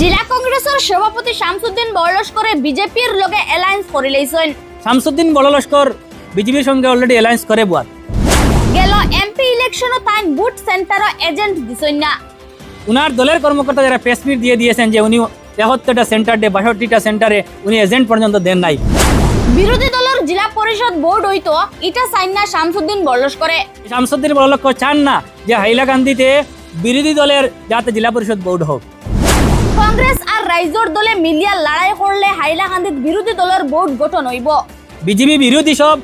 জেলা কংগ্রেসের সভাপতি শামসুদ্দিন বড়লস্করে বিজেপির লগে অ্যালায়েন্স করে লইছেন। শামসুদ্দিন বড় লস্কর বিজেপির সঙ্গে অলরেডি অ্যালায়েন্স করে বুয়াত। গেল এমপি ইলেকশনও তাই বুথ সেন্টারও এজেন্ট দিছেন না। উনার দলের কর্মকর্তা যারা প্রেস মিট দিয়ে দিয়েছেন যে উনি তেহত্তরটা সেন্টার ডে বাষট্টিটা সেন্টারে উনি এজেন্ট পর্যন্ত দেন নাই। বিরোধী দলের জেলা পরিষদ বোর্ড হইতো ইটা সাইন না শামসুদ্দিন বড়লস্করে শামসুদ্দিন বড় লস্কর চান না যে হাইলাকান্দিতে বিরোধী দলের যাতে জেলা পরিষদ বোর্ড হোক কংগ্রেস আর রাইজর দলে মিলিয়া লড়াই করলে হাইলাকান্দিত বিরোধী দলের বোর্ড গঠন হইব। বিজেপি বিরোধী সব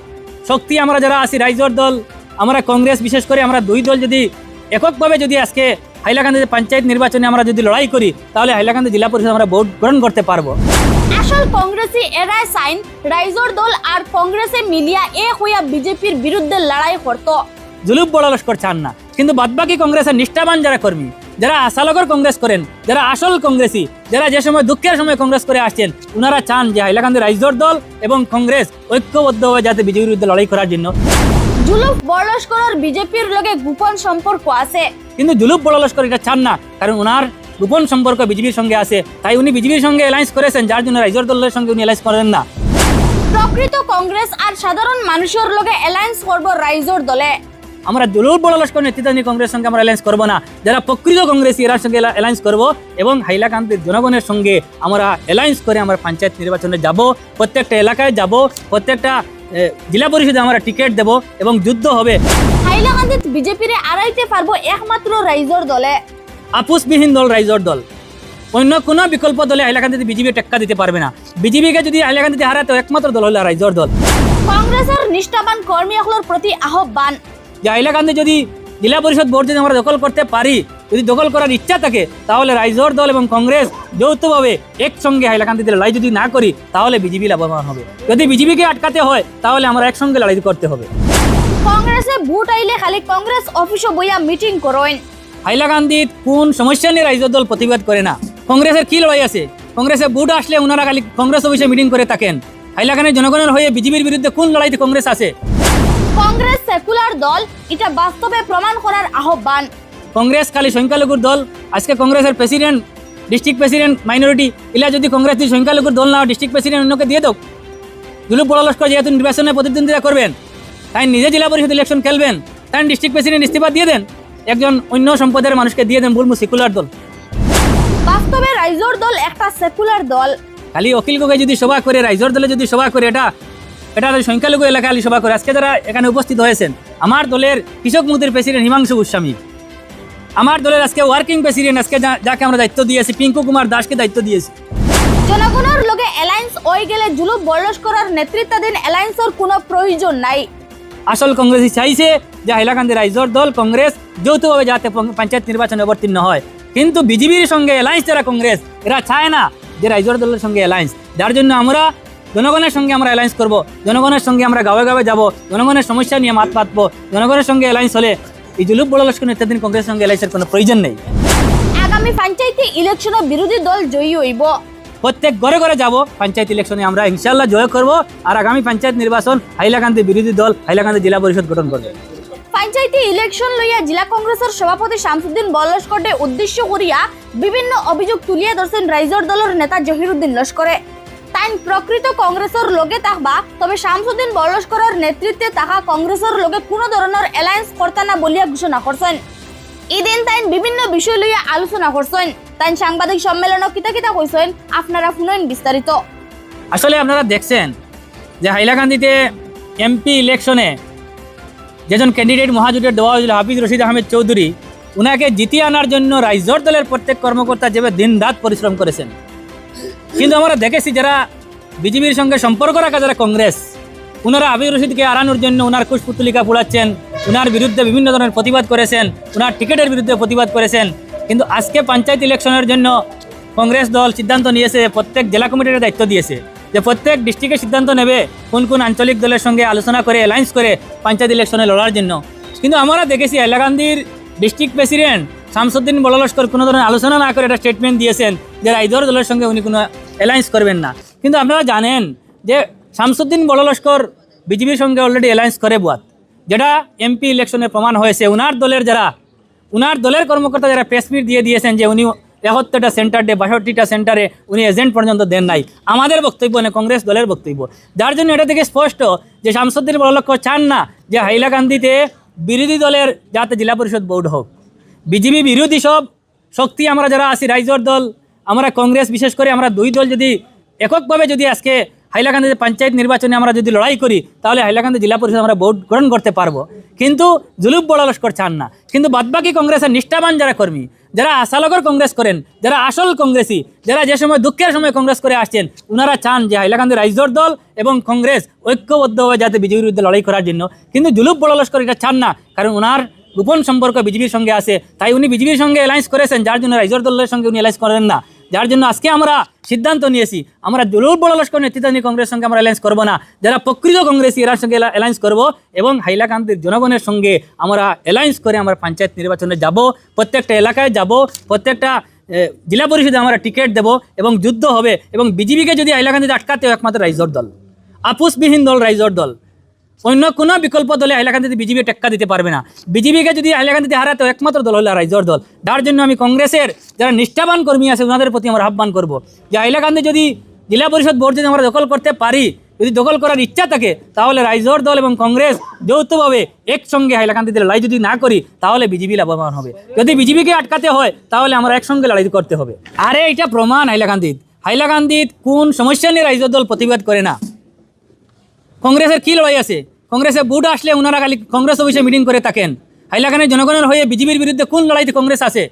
শক্তি আমরা যারা আছি রাইজর দল আমরা কংগ্রেস বিশেষ করে আমরা দুই দল যদি এককভাবে যদি আজকে হাইলাকান্দিতে পঞ্চায়েত নির্বাচনে আমরা যদি লড়াই করি তাহলে হাইলাকান্দি জেলা পরিষদ আমরা ভোট গ্রহণ করতে পারব। আসল কংগ্রেসি এরাই সাইন রাইজর দল আর কংগ্রেসে মিলিয়া এক হইয়া বিজেপির বিরুদ্ধে লড়াই করত। জুলুপ বড় লস্কর চান না। কিন্তু বাদবাকি কংগ্রেসের নিষ্ঠাবান যারা কর্মী যারা আশালগর কংগ্রেস করেন যারা আসল কংগ্রেসী যারা যে সময় দুঃখের সময় কংগ্রেস করে আসছেন ওনারা চান যে হাইলাকান্দি রাইজর দল এবং কংগ্রেস ঐক্যবদ্ধ ঐক্যবদ্ধভাবে যাতে বিজেপির বিরুদ্ধে লড়াই করার জন্য। জুলুফ বড়লস্করের বিজেপির লগে গোপন সম্পর্ক আছে। কিন্তু জুলুপ বড় লস্কর এটা চান না কারণ ওনার গোপন সম্পর্ক বিজেপির সঙ্গে আছে। তাই উনি বিজেপির সঙ্গে অ্যালায়েন্স করেছেন যার জন্য রাইজর দলের সঙ্গে উনি অ্যালায়েন্স করেন না। প্রকৃত কংগ্রেস আর সাধারণ মানুষের লগে অ্যালায়েন্স করব রাইজর দলে। আমরা জুলুপ বড় লস্কর নেতৃত্বাধীন কংগ্রেস সঙ্গে আমরা অ্যালায়েন্স করব না। যারা প্রকৃত কংগ্রেসী এরার সঙ্গে অ্যালায়েন্স করব এবং হাইলাকান্দির জনগণের সঙ্গে আমরা অ্যালায়েন্স করে আমরা পঞ্চায়েত নির্বাচনে যাব। প্রত্যেকটা এলাকায় যাব প্রত্যেকটা জেলা পরিষদে আমরা টিকিট দেব এবং যুদ্ধ হবে। হাইলাকান্দিত বিজেপিরে আড়াইতে পারব একমাত্র রাইজর দলে। আপুসবিহীন দল রাইজর দল। অন্য কোনো বিকল্প দলে হাইলাকান্দিতে বিজেপি টেক্কা দিতে পারবে না। বিজেপিকে যদি হাইলাকান্দিতে হারায় তো একমাত্র দল হলো রাইজর দল। কংগ্রেসের নিষ্ঠাবান কর্মীসকলের প্রতি আহ্বান। যে হাইলাকান্দি যদি জেলা পরিষদ বোর্ড যদি আমরা দখল করতে পারি যদি দখল করার ইচ্ছা থাকে তাহলে রাইজর দল এবং কংগ্রেস যৌথভাবে একসঙ্গে হাইলাকান্দিতে লড়াই যদি না করি তাহলে বিজেপি লাভবান হবে। যদি বিজেপিকে আটকাতে হয় তাহলে আমরা একসঙ্গে লড়াই করতে হবে। কংগ্রেসে ভোট আইলে খালি কংগ্রেস অফিসে বইয়া মিটিং করেন। হাইলাকান্দিত কোন সমস্যা নিয়ে রাইজর দল প্রতিবাদ করে না? কংগ্রেসের কি লড়াই আছে? কংগ্রেসে বুট আসলে ওনারা খালি কংগ্রেস অফিসে মিটিং করে থাকেন। হাইলাকান্দির জনগণের হয়ে বিজেপির বিরুদ্ধে কোন লড়াইতে কংগ্রেস আছে? কংগ্রেস সেকুলার দল এটা বাস্তবে প্রমাণ করার আহ্বান। কংগ্রেস খালি সংখ্যালঘুর দল আজকে কংগ্রেসের প্রেসিডেন্ট ডিস্ট্রিক্ট প্রেসিডেন্ট মাইনরিটি ইলা যদি কংগ্রেস যদি সংখ্যালঘুর দল না ডিস্ট্রিক্ট প্রেসিডেন্ট অন্যকে দিয়ে দাও। দুলু বড় লস্কর যেহেতু নির্বাচনে প্রতিদ্বন্দ্বিতা করবেন তাই নিজে জেলা পরিষদ ইলেকশন খেলবেন তাই ডিস্ট্রিক্ট প্রেসিডেন্ট ইস্তিফা দিয়ে দেন একজন অন্য সম্পদের মানুষকে দিয়ে দেন বলব সেকুলার দল। বাস্তবে রাইজর দল একটা সেকুলার দল। খালি অখিল গগৈ যদি সভা করে রাইজর দলে যদি সভা করে এটা এটা সংখ্যালঘু এলাকা খালি সভা করে। আজকে যারা এখানে উপস্থিত হয়েছেন আমার দলের কৃষক মুক্তির প্রেসিডেন্ট হিমাংশু গোস্বামী আমার দলের আজকে ওয়ার্কিং প্রেসিডেন্ট আজকে যাকে আমরা দায়িত্ব দিয়েছি পিঙ্কু কুমার দাসকে দায়িত্ব দিয়েছি। জনগণের লগে অ্যালায়েন্স হয়ে গেলে জুলুপ বড়লস্করের নেতৃত্বাধীন অ্যালায়েন্সের কোনো প্রয়োজন নাই। আসল কংগ্রেসই চাইছে যে হাইলাকান্দি রাইজর দল কংগ্রেস যৌথভাবে যাতে পঞ্চায়েত নির্বাচনে অবতীর্ণ হয়। কিন্তু বিজেপির সঙ্গে অ্যালায়েন্স যারা কংগ্রেস এরা চায় না যে রাইজর দলের সঙ্গে অ্যালায়েন্স যার জন্য আমরা জনগণের সঙ্গে আমরা অ্যালায়েন্স করব জনগণের সঙ্গে আমরা গাঁয়ে গাঁয়ে যাব জনগণের সমস্যা নিয়ে মাত পাতবো জনগণের সঙ্গে অ্যালায়েন্স হলে এই জুলুপ বড় লস্কর নেতৃত্বাধীন কংগ্রেসের সঙ্গে অ্যালায়েন্সের কোনো প্রয়োজন নেই। আগামী পঞ্চায়েতে ইলেকশনে বিরোধী দল জয়ী হইব। প্রত্যেক ঘরে ঘরে যাব পঞ্চায়েত ইলেকশনে আমরা ইনশাল্লাহ জয় করব আর আগামী পঞ্চায়েত নির্বাচন হাইলাকান্দি বিরোধী দল হাইলাকান্দি জেলা পরিষদ গঠন করবে। পঞ্চায়েতে ইলেকশন লইয়া জেলা কংগ্রেসের সভাপতি শামসুদ্দিন বলস্করকে উদ্দেশ্য করিয়া বিভিন্ন অভিযোগ তুলিয়া ধরছেন রাইজর দলের নেতা জহিরুদ্দিন লস্করে। তাই প্রকৃত কংগ্রেসের লগে থাকবা তবে শামসুদ্দিন বলস্করের নেতৃত্বে তাহা কংগ্রেসের লগে কোনো ধরনের অ্যালায়েন্স করতা না বলিয়া ঘোষণা করছেন। এদিন তাই বিভিন্ন বিষয় লইয়া আলোচনা করছেন। তাই সাংবাদিক সম্মেলন কিতা কিতা কইছেন, আপনারা শুনেন বিস্তারিত। আসলে আপনারা দেখছেন যে হাইলাকান্দিতে এমপি ইলেকশনে যেজন ক্যান্ডিডেট মহাজোটের দেওয়া হয়েছিল, হাফিজ রশিদ আহমেদ চৌধুরী, উনাকে জিতিয়ে আনার জন্য রাইজর দলের প্রত্যেক কর্মকর্তা যেভাবে দিন রাত পরিশ্রম করেছেন কিন্তু আমরা দেখেছি যারা বিজেপির সঙ্গে সম্পর্ক রাখা যারা কংগ্রেস, উনারা আবির রশিদকে আড়ানোর জন্য উনার কুশপুতলিকা পোড়াচ্ছেন উনার বিরুদ্ধে বিভিন্ন ধরনের প্রতিবাদ করেছেন, উনার টিকিটের বিরুদ্ধে প্রতিবাদ করেছেন। কিন্তু আজকে পঞ্চায়েত ইলেকশনের জন্য কংগ্রেস দল সিদ্ধান্ত নিয়েছে প্রত্যেক জেলা কমিটির দায়িত্ব দিয়েছে, যে প্রত্যেক ডিস্ট্রিক্টে সিদ্ধান্ত নেবে কোন কোন আঞ্চলিক দলের সঙ্গে আলোচনা করে অ্যালায়েন্স করে পঞ্চায়েত ইলেকশনে লড়ার জন্য। কিন্তু আমরা দেখেছি হাইলাকান্দির ডিস্ট্রিক্ট প্রেসিডেন্ট শামসুদ্দিন বড়লস্কর কোনো ধরনের আলোচনা না করে একটা স্টেটমেন্ট দিয়েছেন যে রাইদর দলের সঙ্গে উনি কোনো অ্যালায়েন্স করবেন না। কিন্তু আপনারা জানেন যে শামসুদ্দিন বড়লস্কর বিজেপির সঙ্গে অলরেডি অ্যালায়েন্স করে বুয়াত। যেটা এমপি ইলেকশনে প্রমাণ হয়েছে। উনার দলের যারা, উনার দলের কর্মকর্তা যারা প্রেস মিট দিয়ে দিয়েছেন যে উনি একাত্তরটা সেন্টার ডে বাষট্টিটা সেন্টারে উনি এজেন্ট পর্যন্ত দেন নাই। আমাদের বক্তব্য না কংগ্রেস দলের বক্তব্য। যার জন্য এটা থেকে স্পষ্ট যে শামসুদ্দিন বড়লক্ষ চান না যে হাইলাকান্দিতে বিরোধী দলের যাতে জেলা পরিষদ বোর্ড হোক। বিজেপি বিরোধী সব শক্তি আমরা যারা আছি, রাইজর দল আমরা কংগ্রেস, বিশেষ করে আমরা দুই দল যদি এককভাবে যদি আজকে হাইলাকান্দিতে পঞ্চায়েত নির্বাচনে আমরা যদি লড়াই করি, তাহলে হাইলাকান্দি জেলা পরিষদ আমরা ভোট গ্রহণ করতে পারব। কিন্তু জুলুপ বড় লস্কর চান না। কিন্তু বাদবাকি কংগ্রেসের নিষ্ঠাবান যারা কর্মী, যারা আশালগর কংগ্রেস করেন, যারা আসল কংগ্রেসী, যারা যে সময় দুঃখের সময় কংগ্রেস করে আসছেন ওনারা চান যে হাইলাকান্দি রাইজর দল এবং কংগ্রেস ঐক্যবদ্ধভাবে যাতে বিজেপির বিরুদ্ধে লড়াই করার জন্য। কিন্তু জুলুপ বড় লস্কর এটা চান না, কারণ ওনার গোপন সম্পর্ক বিজেপির সঙ্গে আছে। তাই উনি বিজেপির সঙ্গে অ্যালায়েন্স করেছেন, যার জন্য রাইজর দলের সঙ্গে উনি অ্যালায়েন্স করেন না। যার জন্য আজকে আমরা সিদ্ধান্ত নিয়েছি, আমরা জরুর বড় লস্কর নেতৃত্বাধীন কংগ্রেসের সঙ্গে আমরা অ্যালায়েন্স করব না। যারা প্রকৃত কংগ্রেস, এরার সঙ্গে অ্যালায়েন্স করব এবং হাইলাকান্দির জনগণের সঙ্গে আমরা অ্যালায়েন্স করে আমরা পঞ্চায়েত নির্বাচনে যাব। প্রত্যেকটা এলাকায় যাব, প্রত্যেকটা জেলা পরিষদে আমরা টিকিট দেব এবং যুদ্ধ হবে এবং বিজেপিকে যদি হাইলাকান্দিতে আটকাতে একমাত্র রাইজর দল আপুসবিহীন দল, রাইজর দল অন্য কোনো বিকল্প দলে হাইলাকান্দিতে বিজেপি টেক্কা দিতে পারবে না। বিজেপিকে যদি হাইলাকান্দিতে হারাতে হয়, একমাত্র দল হলো রাইজর দল তার জন্য আমি কংগ্রেসের যারা নিষ্ঠাবান কর্মী আছে ওনাদের প্রতি আমরা আহ্বান করব যে হাইলাকান্দি যদি জেলা পরিষদ বোর্ড যদি আমরা দখল করতে পারি যদি দখল করার ইচ্ছা থাকে তাহলে রাইজর দল এবং কংগ্রেস যৌথভাবে একসঙ্গে হাইলাকান্দিতে লড়াই যদি না করি তাহলে বিজেপি লাভবান হবে। যদি বিজেপিকে আটকাতে হয় তাহলে আমরা একসঙ্গে লড়াই করতে হবে। আরে এটা প্রমাণ হাইলাকান্দিত হাইলাকান্দিত কোন সমস্যা নিয়ে রাইজর দল প্রতিবাদ করে না। কংগ্রেসের কি লড়াই আছে? কংগ্রেসে বুট আসলে ওনারা খালি কংগ্রেস অফিসে মিটিং করে থাকেন। হাইলাকানের জনগণের হয়ে বিজেপির বিরুদ্ধে কোন লড়াইতে কংগ্রেস আছে?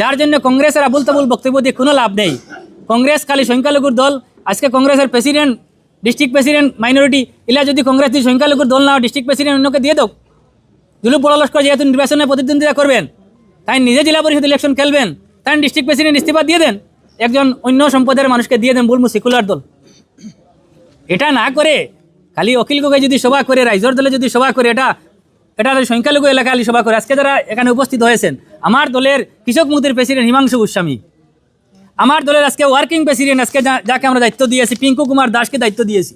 যার জন্য কংগ্রেসের আবুল তাবুল বক্তব্য দিয়ে কোনো লাভ নেই। কংগ্রেস খালি সংখ্যালঘুর দল, আজকে কংগ্রেসের প্রেসিডেন্ট ডিস্ট্রিক্ট প্রেসিডেন্ট মাইনরিটি এলা যদি কংগ্রেস যদি সংখ্যালঘুর দল না ডিস্ট্রিক্ট প্রেসিডেন্ট অন্যকে দিয়ে দাও। বড় লস্কর যেহেতু নির্বাচনে প্রতিদ্বন্দ্বিতা করবেন, তাই নিজে জেলা পরিষদ ইলেকশন খেলবেন, তাই ডিস্ট্রিক্ট প্রেসিডেন্ট ইস্তিফা দিয়ে দেন। একজন অন্য সম্পদের মানুষকে দিয়ে দেন বলব সেকুলার দল। এটা না করে, খালি অখিল গগৈ যদি সভা করে রাইজর দলে যদি সভা করে, এটা এটা সংখ্যালঘু এলাকা খালি সভা করে। আজকে যারা এখানে উপস্থিত হয়েছেন, আমার দলের কৃষক মুক্তির প্রেসিডেন্ট হিমাংশু গোস্বামী, আমার দলের আজকে ওয়ার্কিং প্রেসিডেন্ট আজকে যাকে আমরা দায়িত্ব দিয়েছি, পিঙ্কু কুমার দাসকে দায়িত্ব দিয়েছি।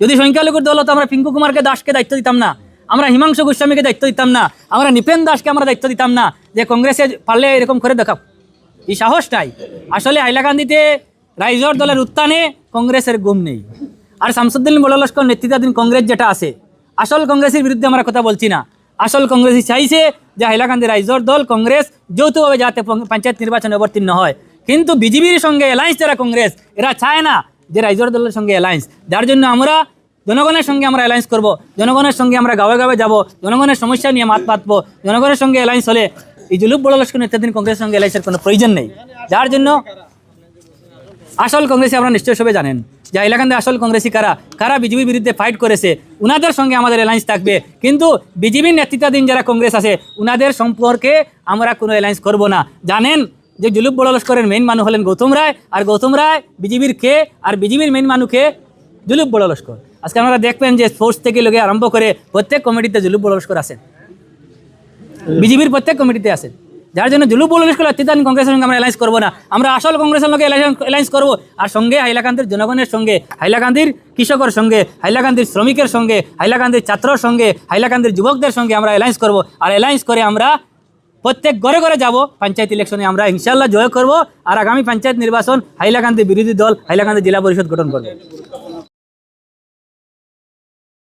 যদি সংখ্যালঘুর দল হতো, আমরা পিঙ্কু কুমারকে দাসকে দায়িত্ব দিতাম না, আমরা হিমাংশু গোস্বামীকে দায়িত্ব দিতাম না, আমরা নিপেন দাসকে আমরা দায়িত্ব দিতাম না, যে কংগ্রেসে পারলে এরকম করে দেখাও। এই সাহসটাই। আসলে হাইলাকান্দিতে রাইজর দলের উত্থানে কংগ্রেসের গুম নেই। আর শামসুদ্দিন বড়লস্কর নেতৃত্বাধীন কংগ্রেস যেটা আছে, আসল কংগ্রেসের বিরুদ্ধে আমরা কথা বলছি না। আসল কংগ্রেসই চাইছে যে হাইলাকান্দি রাইজর দল কংগ্রেস যৌথভাবে যাতে পঞ্চায়েত নির্বাচনে অবতীর্ণ হয়। কিন্তু বিজেপির সঙ্গে অ্যালায়েন্স যারা কংগ্রেস, এরা চায় না যে রাইজর দলের সঙ্গে অ্যালায়েন্স যার জন্য আমরা জনগণের সঙ্গে আমরা অ্যালায়েন্স করব, জনগণের সঙ্গে আমরা গাঁয়ে গাঁয়ে যাব, জনগণের সমস্যা নিয়ে মাত পাতবো জনগণের সঙ্গে অ্যালায়েন্স হলে এই জুলুপ বড় লস্কর নেতৃত্বাধীন কংগ্রেসের সঙ্গে অ্যালায়েন্সের কোনো প্রয়োজন নেই। যার জন্য আসল কংগ্রেসি আপনারা নিশ্চয় সবাই জানেন। যে এলাকাতে আসল কংগ্রেসি কারা? কারা বিজেপির বিরুদ্ধে ফাইট করেছে? উনাদের সঙ্গে আমাদের অ্যালায়েন্স থাকবে। কিন্তু বিজেপির নেতৃত্বাধীন যারা কংগ্রেস আছে, উনাদের সম্পর্কে আমরা কোনো অ্যালায়েন্স করব না। জানেন যে জুলুপ বড় লস্করের মেইন মানুষ হলেন গৌতম রায়, আর গৌতম রায় বিজেপির কে, আর বিজেপির মেইন মানুষকে জুলুপ বড় লস্কর। আজকে আপনারা দেখবেন যে স্পোর্টস থেকে লোকে আরম্ভ করে প্রত্যেক কমিটিতে জুলুপ বড় লস্কর আছেন। বিজেপির প্রত্যেক কমিটিতে আছেন। যার জন্য জুলু পলিশ করে তিতান কংগ্রেসের সঙ্গে আমরা অ্যালায়েন্স করব না। আমরা আসল কংগ্রেসের সঙ্গে অ্যালায়েন্স করব। আর সঙ্গে হাইলাকান্দির জনগণের সঙ্গে, হাইলাকান্দির কৃষকের সঙ্গে, হাইলাকান্দির শ্রমিকের সঙ্গে, হাইলাকান্দির ছাত্রর সঙ্গে, হাইলাকান্দির যুবকদের সঙ্গে আমরা অ্যালায়েন্স করব। আর অ্যালায়েন্স করে আমরা প্রত্যেক ঘরে ঘরে যাব। পঞ্চায়েত ইলেকশনে আমরা ইনশাল্লাহ জয় করব। আর আগামী পঞ্চায়েত নির্বাচন হাইলাকান্দি বিরোধী দল, হাইলাকান্দি জেলা পরিষদ গঠন করবে।